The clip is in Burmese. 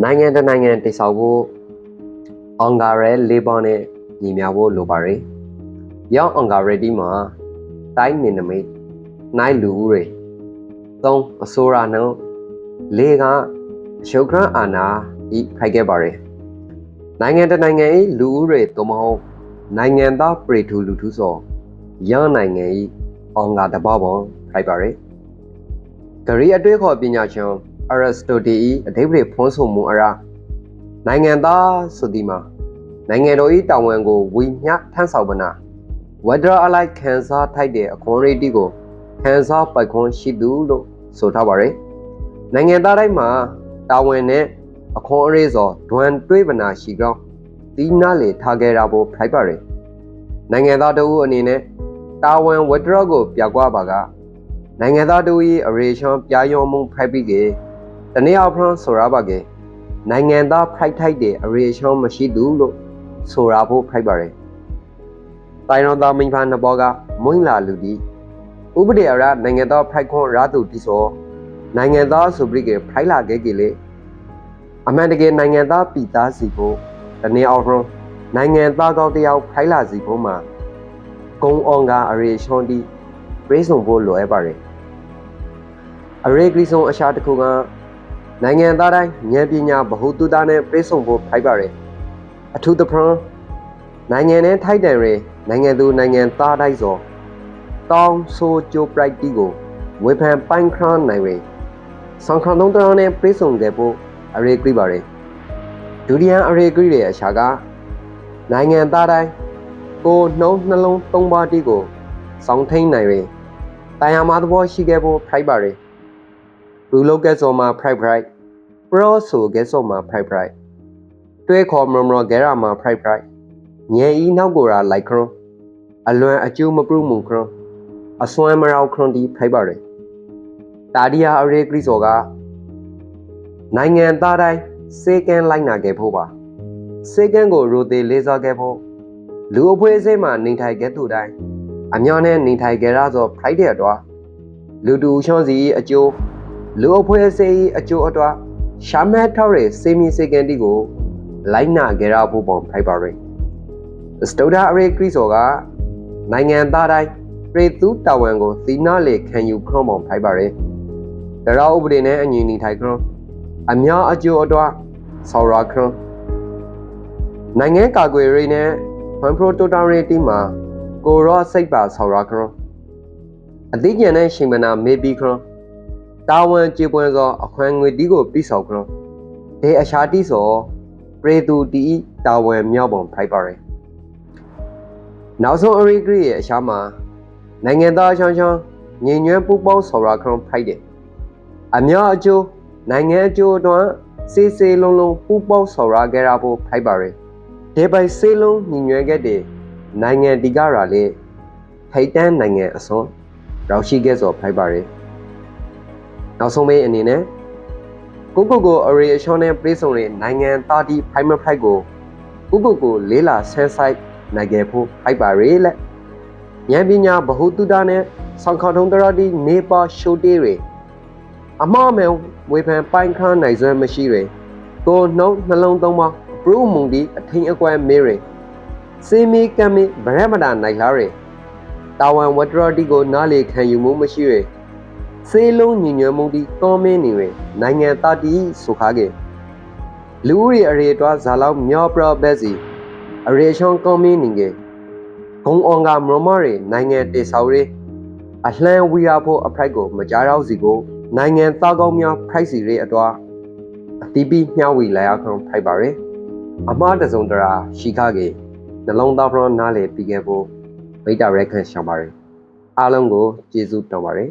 နိုင်ငံတစ်နိုင်ငံတိဆောက်ဖို့အောင်ဂါရဲလေးပေါင်းနဲ့ညီမျှဖို့လိုပါတယ်။ရောက်အောင်ဂါရဲဒီမှာတိုင်းနေနမိတ်နိုင်လူဦးတွေသုံးအစိုးရနှုံးလေးကရှုခရအာနာဤဖိုက်ခဲ့ပါတယ်။နိုင်ငံတစ်နိုင်ငံ၏လူဦးတွေသို့မဟုတ်နိုင်ငံသားပရိထူလူထုစောရနိုင်ငံ၏အောင်ဂါတဘောပေါ်ဖိုက်ပါတယ်။ဂရီအတွေ့ခေါ်ပညာရှင် အရစတိုတီ၏အဓိပ္ပာယ်ဖွင့်ဆိုမှုအရာနိုင်ငံသားဆိုသည်မှာနိုင်ငံတော်၏တာဝန်ကိုဝီမျှထမ်းဆောင်ပနာဝဒရအလိုက်ခန်းစားထိုက်တဲ့အခွန်ရိတီကိုခန်းစားပိုက်ခွန်ရှိသူလို့ဆိုထားပါတယ်နိုင်ငံသားတိုင်းမှာတာဝန်နဲ့အခွန်အရေးစောဒွန်တွေးပနာရှိကြောင်းဒီနာလေထားခဲ့တာဖို့ဖိုက်ပါတယ်နိုင်ငံသားတို့အနေနဲ့တာဝန်ဝဒရကို ပြကွာပါကနိုင်ငံသားတို့၏အရေးရှောင်းပြာယုံမှုဖိုက်ပြီးကေ တနည်းအားဖြင့်ဆိုရပါကေနိုင်ငံသားဖိုက်ထိုက်တဲ့အရေးရှောင်းမရှိသူလို့ဆိုရဖို့ဖိုက်ပါတယ်တိုင်တော်သားမိဖာနှစ်ဘောကမွင်းလာလူဒီဥပဒေအရနိုင်ငံသားဖိုက်ခွန်ရသူတိစောနိုင်ငံသားဆိုပြီးကေဖိုက်လာခဲ့ကေလေအမှန်တကယ်နိုင်ငံသားပြည်သားစီဖို့တနည်းအားဖြင့်နိုင်ငံသားကောက်တယောက်ဖိုက်လာစီဖို့မှာဂုံအောင်ကအရေးရှောင်းဒီပြေးဆုံးဖို့လိုအပ်ပါတယ်အရေးကလေးဆုံးအရှာတစ်ခုက နိုင်ငံသားတိုင်းဉာဏ်ပညာဗဟုသုတနဲ့ပြေးဆုံးဖို့ဖိုက်ပါတယ်အထူးသဖြင့်နိုင်ငံနဲ့ထိုက်တန်ရနိုင်ငံသူနိုင်ငံသားတိုင်းစောတောင်းဆိုကြိုပရိုက်တီကိုဝေဖန်ပိုင်ခရန်နိုင်ရဆောင်ခရန်သုံးတရောင်းနဲ့ပြေးဆုံးခဲ့ဖို့အရေးကလေးပါတယ်ဒုတိယအရေးကလေးရဲ့အရှာကနိုင်ငံသားတိုင်းကိုနှုံးနှလုံးသုံးပါးတီကိုစောင်းထိန်နိုင်ရတရားမသဘောရှိခဲ့ဖို့ဖိုက်ပါတယ် ဘူလောက်ကဲစောမှာ pride pride pro ဆိုကဲစောမှာ pride pride တွဲခေါ်မရမရဂဲရာမှာ pride pride ညံဤနောက်ကိုရာလိုက်ခရွန်အလွန်အကျိုးမပရုမှုခရွန်အစွမ်းမရောက်ခရွန်ဒီ pride ပါတယ်တာဒီယာအရေကရိစောကနိုင်ငံသားတိုင်းစေကန်လိုက်နာခဲ့ဖို့ပါစေကန်ကိုရိုသေလေးစားခဲ့ဖို့လူအဖွဲ့အစည်းမှာနေထိုင်ခဲ့သူတိုင်းအမျောနဲ့နေထိုင်ကြရသော pride တဲ့အတွက်လူတူရှောင်းစီအကျိုး လူအဖွဲ့အစည်းအကျိုးအတွက်ရှာမတ်ထောက်ရဲ့စေမီစေကန်တီကိုလိုက်နာကြရဖို့ပုံဖိုက်ပါရင်စတိုဒါအရေကရီဆိုကနိုင်ငံသားတိုင်းပြည်သူတာဝန်ကိုသီနာလေခံယူခရုံးပုံဖိုက်ပါရင်တရာဥပဒေနဲ့အညီနေထိုင်ခရုံးအများအကျိုးအတွက်ဆော်ရာခရုံးနိုင်ငံကာကွယ်ရေးနဲ့ဖန်ပရိုတိုတာရီတီမှာကိုရော့စိတ်ပါဆော်ရာခရုံးအသိဉာဏ်နဲ့ရှင်မနာမေဘီခရုံး တာဝန်ကြေပွင့်သောအခွင့်ငွေတီးကိုပြီးဆောင်ခရုံးဒေအရှာတီစောပရေသူတီတာဝန်မြောက်ပုံဖိုက်ပါရယ်နောက်ဆုံးအရိဂရီရဲ့အရှာမှာနိုင်ငံသားချောင်းချောင်းငြိမ်ညွမ်းပူပေါင်းဆော်ရာခရုံးဖိုက်တယ်အများအကျိုးနိုင်ငံအကျိုးအတွက်စေးစေးလုံးလုံးပူပေါင်းဆော်ရာခဲ့ရဖို့ဖိုက်ပါရယ်ဒီပိုင်စေးလုံးညီညွတ်ခဲ့တဲ့နိုင်ငံတီကရာလေထိတ်တန်းနိုင်ငံအစွန်ရောက်ရှိခဲ့စောဖိုက်ပါရယ် နောက်ဆုံးမေးအနေနဲ့ကိုကိုကိုအရေအရှောင်းနဲ့ပြေးဆောင်တဲ့နိုင်ငံသားတီဖိုင်မဖိုက်ကိုကိုကိုကိုလေးလာဆန်းဆိုင်နိုင်ခဲ့ဖို့ဖိုက်ပါရေလက်ဉာဏ်ပညာဗဟုသုတနဲ့ဆောင်ခေါထုံတရတီနေပါရှိုတေးတွေအမှားမဲ့ဝေဖန်ပိုင်ခန်းနိုင်စွမ်းမရှိတွေကိုနှုံးနှလုံးသုံးပါပရုမုန်ဒီအထင်အကွယ်မေးတွေစေမီကမ်မီဗရမဒါနိုင်လာတွေတာဝန်ဝတ္တရတီကိုနားလေခံယူမှုမရှိတွေ စေလုံးညီညွတ်မှုဒီကောမင်းနေရနိုင်ငံသားတီဆိုခါကေလူဦးရီအရေတွားဇာလောက်မြောပရဘက်စီအရေရှောင်းကောမင်းနေကေဂုံအောင်ကမရမရီနိုင်ငံတေဆောက်ရီအလှမ်းဝီရဖို့အဖိုက်ကိုမကြားတော့စီကိုနိုင်ငံသားကောင်းများဖိုက်စီရီအတွားအတိပိမျှဝီလာရခံဖိုက်ပါရယ်အမားတစုံတရာရှိခကေနှလုံးသားဖရနားလေပြီးခဲ့ဖို့ဗိတ္တရက်ခန့်ရှောင်းပါရယ်အားလုံးကိုကျေးဇူးတောင်းပါရယ်